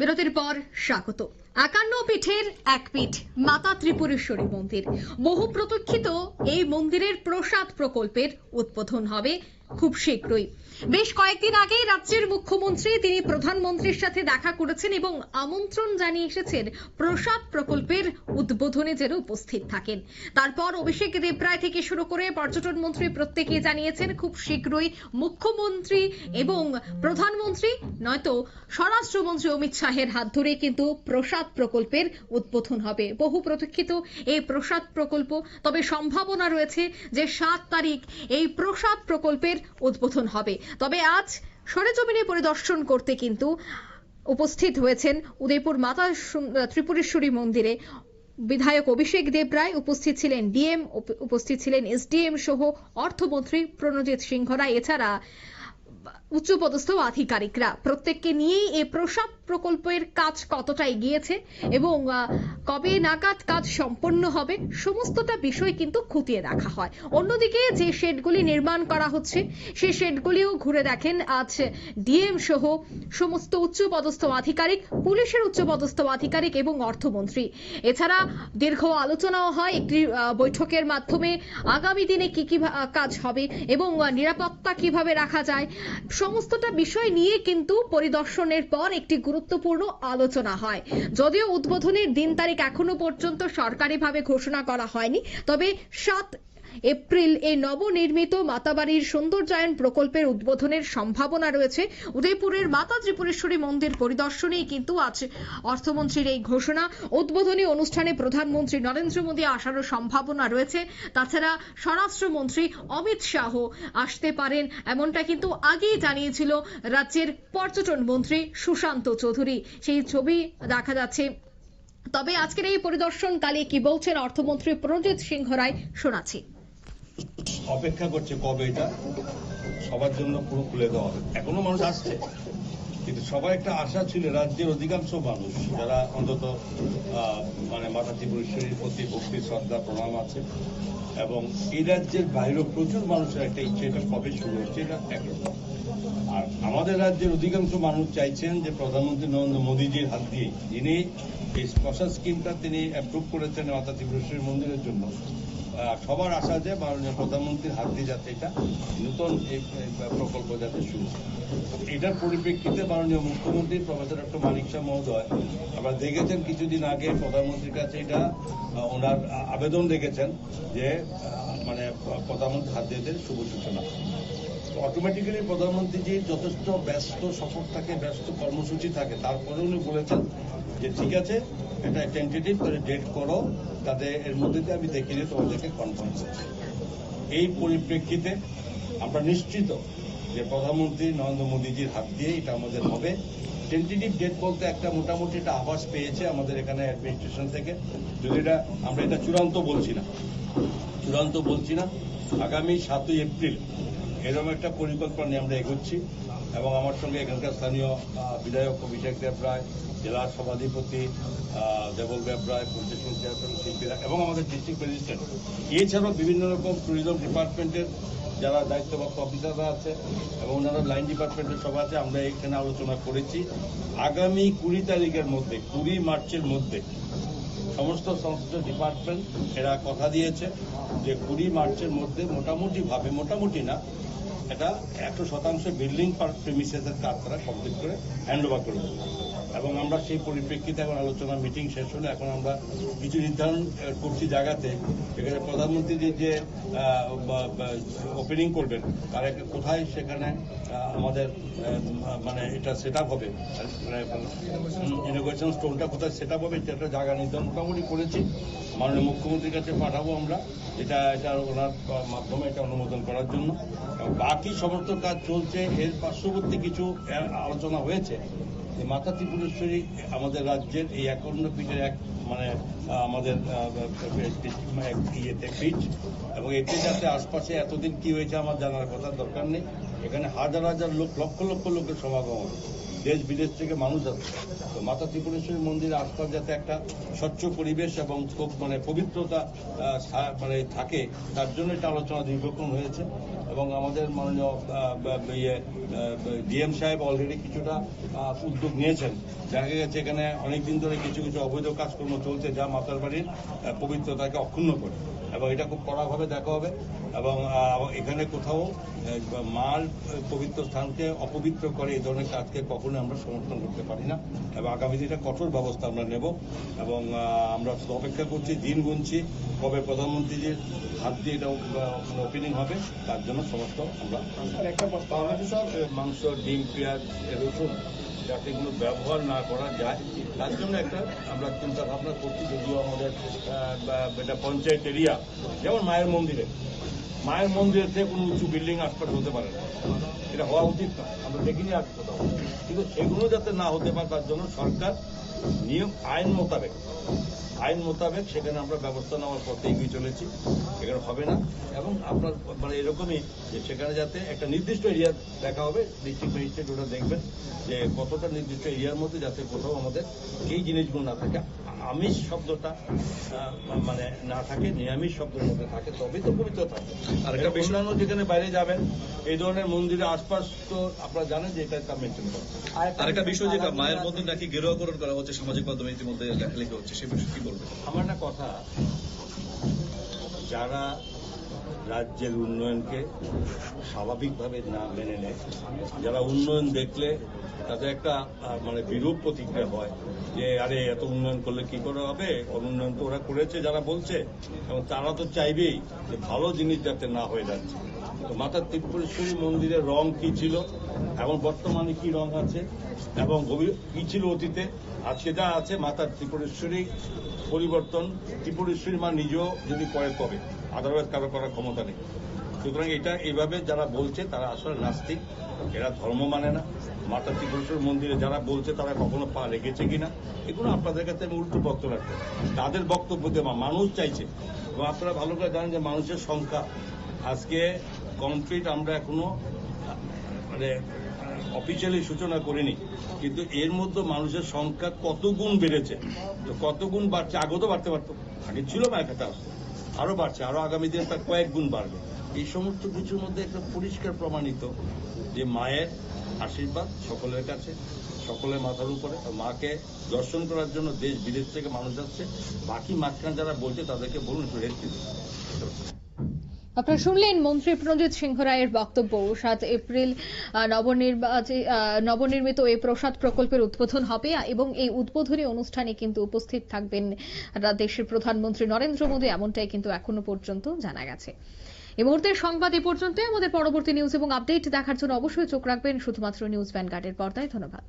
বিরতির পর স্বাগত। একান্ন পীঠের এক পীঠ, মাতা ত্রিপুরেশ্বরী মন্দির। বহু প্রতীক্ষিত এই মন্দিরের প্রসাদ প্রকল্পের উদ্বোধন হবে খুব শীঘ্রই। বেশ কয়েকদিন আগেই রাজ্যের মুখ্যমন্ত্রী তিনি প্রধানমন্ত্রীর সাথে দেখা করেছেন এবং আমন্ত্রণ জানিয়ে এসেছেন প্রসাদ প্রকল্পের উদ্বোধনে যেন উপস্থিত থাকেন। তারপর অভিষেক দেবরায় থেকে শুরু করে পর্যটন মন্ত্রী প্রত্যেকে জানিয়েছেন খুব শীঘ্রই মুখ্যমন্ত্রী এবং প্রধানমন্ত্রী, নয়তো স্বরাষ্ট্রমন্ত্রী অমিত শাহের হাত ধরে কিন্তু প্রসাদ প্রকল্পের উদ্বোধন হবে। বহু প্রতীক্ষিত এই প্রসাদ প্রকল্প, তবে সম্ভাবনা রয়েছে যে সাত তারিখ এই প্রসাদ প্রকল্পের উদ্বোধন হবে। তবে আজ সরেজমিনে পরিদর্শন করতে কিন্তু উপস্থিত হয়েছেন উদয়পুর মাতা ত্রিপুরেশ্বরী মন্দিরে বিধায়ক অভিষেক দেব রায় উপস্থিত ছিলেন ডিএম উপস্থিত ছিলেন এসডিএম সহ অর্থমন্ত্রী প্রণজিৎ সিংহ রায়। এছাড়া উচ্চপদস্থ আধিকারিকরা। প্রত্যেককে নিয়েই এই প্রসাদ প্রকল্পের কাজ কতটা এগিয়েছে এবং কবে নাগাদ কাজ সম্পন্ন হবে, সমস্তটা বিষয় কিন্তু খতিয়ে দেখা হয়। অন্যদিকে যে শেডগুলি নির্মাণ করা হচ্ছে সেই শেডগুলিও ঘুরে দেখেন আজ ডিএম সহ সমস্ত উচ্চপদস্থ আধিকারিক, পুলিশের উচ্চপদস্থ আধিকারিক এবং অর্থমন্ত্রী। এছাড়া দীর্ঘ আলোচনাও হয় একটি বৈঠকের মাধ্যমে আগামী দিনে কি কি কাজ হবে এবং নিরাপত্তা কীভাবে রাখা যায় সমস্তটা বিষয় নিয়ে কিন্তু পরিদর্শনের পর একটি গুরুত্বপূর্ণ আলোচনা হয়। যদিও উদ্বোধনের দিন তারিখ এখনও পর্যন্ত সরকারিভাবে ঘোষণা করা হয়নি, তবে সাত এপ্রিল এই নবনির্মিত মাতাবাড়ির সৌন্দর্যায়ন প্রকল্পের উদ্বোধনের সম্ভাবনা রয়েছে। উদয়পুরের মাতা ত্রিপুরেশ্বরী মন্দির পরিদর্শনেই কিন্তু আজ অর্থমন্ত্রীর এই ঘোষণা। উদ্বোধনী অনুষ্ঠানে প্রধানমন্ত্রী নরেন্দ্র মোদী আসারও সম্ভাবনা রয়েছে। তাছাড়া স্বরাষ্ট্রমন্ত্রী অমিত শাহ আসতে পারেন এমনটা কিন্তু আগেই জানিয়েছিল রাজ্যের পর্যটন মন্ত্রী সুশান্ত চৌধুরী। সেই ছবি দেখা যাচ্ছে। তবে আজকের এই পরিদর্শনকালে কি বলছেন অর্থমন্ত্রী প্রণজিৎ সিংহ রায় শোনাচ্ছি। অপেক্ষা করছে কবে এটা? সবার জন্য পুরো খুলে দেওয়া হবে। এখনও মানুষ আসছে। কিন্তু সবাই একটা আশা ছিল, রাজ্যের অধিকাংশ মানুষ, যারা অন্তত মানে মাতা ত্রিপুরেশ্বরীর প্রতি ভক্তি, শ্রদ্ধা, প্রণাম আছে। এবং এই রাজ্যের বাইরেও প্রচুর মানুষের একটা ইচ্ছে, এটা কবে শুরু হচ্ছে, এটা একরকম। আর আমাদের রাজ্যের অধিকাংশ মানুষ চাইছেন যে প্রধানমন্ত্রী নরেন্দ্র মোদীজির হাত দিয়ে যিনি এই স্পেশাল স্কিমটা তিনি অ্যাপ্রুভ করেছেন মাতা ত্রিপুরেশ্বরী মন্দিরের জন্য সবার আশা যে মাননীয় প্রধানমন্ত্রীর হাত দিয়ে যাতে এটা নতুন এই প্রকল্প যাতে শুরু এটার পরিপ্রেক্ষিতে মাননীয় মুখ্যমন্ত্রী প্রফেসর ডক্টর মানিক শাহ মহোদয় আমরা দেখেছেন কিছুদিন আগে প্রধানমন্ত্রীর কাছে এটা ওনার আবেদন রেখেছেন যে মানে প্রধানমন্ত্রী হাত দিয়ে দেন শুভ সূচনা। অটোমেটিক্যালি প্রধানমন্ত্রীজি যথেষ্ট ব্যস্ত, সফর থাকে, ব্যস্ত কর্মসূচি থাকে। তারপরে উনি বলেছেন যে, ঠিক আছে, এটা টেন্টেটিভ করে ডেট করো, তাতে এর মধ্যে দিয়ে আমি দেখে দিয়ে তোমাদেরকে কনফার্ম করছি। এই পরিপ্রেক্ষিতে আমরা নিশ্চিত যে, প্রধানমন্ত্রী নরেন্দ্র মোদীজির হাত দিয়ে এটা আমাদের হবে। টেন্টেটিভ ডেট বলতে একটা মোটামুটি একটা আভাস পেয়েছে আমাদের এখানে অ্যাডমিনিস্ট্রেশন থেকে। যদি এটা, আমরা এটা চূড়ান্ত বলছি না। চূড়ান্ত বলছি না। আগামী সাতই এপ্রিল এরকম একটা পরিকল্পনা নিয়ে আমরা এগোচ্ছি এবং আমার সঙ্গে এখানকার স্থানীয় বিধায়ক অভিষেক দেব রায় জেলা সভাধিপতি দেবল দেব রায় পরিদর্শন চেয়ারম্যান শিল্পীরা এবং আমাদের ডিস্ট্রিক্ট ম্যাজিস্ট্রেট এছাড়াও বিভিন্ন রকম ট্যুরিজম ডিপার্টমেন্টের যারা দায়িত্বপ্রাপ্ত অফিসাররা আছে এবং ওনারা লাইন ডিপার্টমেন্টের সব আছে, আমরা এখানে আলোচনা করেছি। আগামী কুড়ি তারিখের মধ্যে, কুড়ি মার্চের মধ্যে সমস্ত সংশ্লিষ্ট ডিপার্টমেন্ট এরা কথা দিয়েছে যে কুড়ি মার্চের মধ্যে মোটামুটি ভাবে মোটামুটি না, এটা একশো শতাংশ বিল্ডিং প্রেমিসেসের কাজ তারা কমপ্লিট করে হ্যান্ড ওভার করে এবং আমরা সেই পরিপ্রেক্ষিতে এখন আলোচনা মিটিং শেষ হলে এখন আমরা কিছু নির্ধারণ করছি জায়গাতে। এখানে প্রধানমন্ত্রী যে ওপেনিং করবেন, তার কোথায় সেখানে আমাদের মানে এটা সেট আপ হবে ইনোভেশন স্টোনটা কোথায় সেট আপ হবে সেটা জায়গা নির্ধারণ মোটামুটি করেছি, মাননীয় মুখ্যমন্ত্রীর কাছে পাঠাবো আমরা, এটা এটা ওনার মাধ্যমে এটা অনুমোদন করার জন্য। বাকি সমস্ত কাজ চলছে, এর পার্শ্ববর্তী কিছু আলোচনা হয়েছে। মাতা ত্রিপুরেশ্বরী, আমাদের রাজ্যের এই একান্ন পীঠের এক মানে আমাদের এক ইয়েতে পীঠ। এবং এতে যাতে আশপাশে এতদিন কি হয়েছে আমার জানার কথা দরকার নেই। এখানে হাজার হাজার লোক, লক্ষ লক্ষ লোকের সমাগম দেশ বিদেশ থেকে মানুষ আসছে তো মাতা ত্রিপুরেশ্বরী মন্দিরের আশপাশ যাতে একটা স্বচ্ছ পরিবেশ এবং খুব মানে পবিত্রতা মানে থাকে, তার জন্য এটা আলোচনা দীর্ঘক্ষণ হয়েছে এবং আমাদের মাননীয় ইয়ে ডিএম সাহেব অলরেডি কিছুটা উদ্যোগ নিয়েছেন। দেখা গেছে এখানে অনেকদিন ধরে কিছু কিছু অবৈধ কাজকর্ম চলছে যা মাতার বাড়ির পবিত্রতাকে অক্ষুণ্ণ করে। এবং এটা খুব কড়াভাবে দেখা হবে এবং এখানে কোথাও মাল পবিত্র স্থানকে অপবিত্র করে এই ধরনের কাজকে কখনো আমরা সমর্থন করতে পারি না। এবং আগামী দিনে কঠোর ব্যবস্থা আমরা নেব এবং আমরা শুধু অপেক্ষা করছি দিন গুনছি। কবে প্রধানমন্ত্রীজির হাত দিয়ে এটা ওপেনিং হবে তার জন্য সমস্ত আমরা একটা মাংস ডিম পেঁয়াজ রসুন যাতে এগুলো ব্যবহার না করা যায়। তার জন্য একটা আমরা চিন্তা ভাবনা করছি যদিও আমাদের এটা পঞ্চায়েত এরিয়া, যেমন মায়ের মন্দিরে। মায়ের মন্দিরের থেকে কোনো উঁচু বিল্ডিং আশপাশ হতে পারে না। এটা হওয়া উচিত না। আমরা দেখিনি কোথাও। কিন্তু সেগুলো যাতে না হতে পারে, তার জন্য সরকার নিয়ম আইন মোতাবেক। আইন মোতাবেক সেখানে আমরা ব্যবস্থা নেওয়ার পথে এগিয়ে চলেছি। এখানে হবে না। এবং আপনার মানে এরকমই যে সেখানে যাতে একটা নির্দিষ্ট এরিয়া দেখা হবে ডিস্ট্রিক্ট ম্যাজিস্ট্রেট ওটা দেখবেন যে কতটা নির্দিষ্ট এরিয়ার মধ্যে যাতে কোথাও আমাদের এই জিনিসগুলো না থাকে। আমিষ শব্দটা মানে না থাকে নিরামিষ শব্দের মধ্যে থাকে তবেই তো পবিত্র থাকে। আর একটা অন্যান্য যেখানে বাইরে যাবেন এই ধরনের মন্দিরের আশপাশ তো আপনারা জানেন যে এটা মেনটেন আর আরেকটা বিষয় যেটা মায়ের মধ্যে নাকি গেরুয়াকরণ করা হচ্ছে সামাজিক মাধ্যমে ইতিমধ্যে লেখালেখি হচ্ছে সে বিষয়ে কি বলবেন? আমার একটা কথা যারা রাজ্যের উন্নয়নকে স্বাভাবিকভাবে না মেনে নেয়। যারা উন্নয়ন দেখলে তাদের একটা মানে বিরূপ প্রতিক্রিয়া হয় যে, আরে, এত উন্নয়ন করলে কি করে হবে? অনুন্নয়ন তো ওরা করেছে, যারা বলছে। এবং তারা তো চাইবেই যে ভালো জিনিস যাতে না হয়ে যাচ্ছে। তো মাতা ত্রিপুরেশ্বরী মন্দিরের রং কি ছিল এবং বর্তমানে কি রং আছে এবং কি ছিল অতীতে? আজকে যা আছে মাতা ত্রিপুরেশ্বরী পরিবর্তন। ত্রিপুরেশ্বরী মা নিজেও যদি করে তবে আদারওয়াইজ কারও করার ক্ষমতা নেই। সুতরাং এটা এইভাবে যারা বলছে তারা আসলে নাস্তিক, এরা ধর্ম মানে না। মাতা ত্রিপুরেশ্বর মন্দিরে যারা বলছে তারা কখনো পা লেগেছে কিনা, এগুলো আপনাদের কাছে আমি উল্টো বক্তব্য রাখব। তাদের বক্তব্য মা- মানুষ চাইছে। এবং আপনারা ভালো করে জানেন যে মানুষের সংখ্যা। আজকে কমপ্লিট আমরা এখনও মানে অফিসিয়ালি সূচনা করিনি। কিন্তু এর মধ্যে মানুষের সংখ্যা কত গুণ বেড়েছে, তো কত গুণ বাড়ছে, আগেও তো বাড়তে পারতো। আগে ছিল না একটা আরও বাড়ছে, আরও আগামী দিনে তার কয়েক গুণ বাড়বে। এই সমস্ত কিছুর মধ্যে একটা পরিষ্কার প্রমাণিত যে মায়ের আশীর্বাদ সকলের কাছে, সকলের মাথার উপরে মাকে দর্শন করার জন্য দেশ বিদেশ থেকে মানুষ আসছে। বাকি মাঝখান যারা বলছে তাদেরকে বলুন একটু রেস্ট আপনারা শুনলেন মন্ত্রী প্রণজিৎ সিংহ রায়ের বক্তব্য। সাত এপ্রিল নবনির্মিত এই প্রসাদ প্রকল্পের উদ্বোধন হবে এবং এই উদ্বোধনী অনুষ্ঠানে কিন্তু উপস্থিত থাকবেন দেশের প্রধানমন্ত্রী নরেন্দ্র মোদী। এমনটাই কিন্তু এখনও পর্যন্ত জানা গেছে। এই মুহূর্তের সংবাদ এ পর্যন্ত আমাদের পরবর্তী নিউজ এবং আপডেট দেখার জন্য অবশ্যই চোখ রাখবেন। শুধুমাত্র নিউজ ভ্যানগার্ডের পর্দায়। ধন্যবাদ।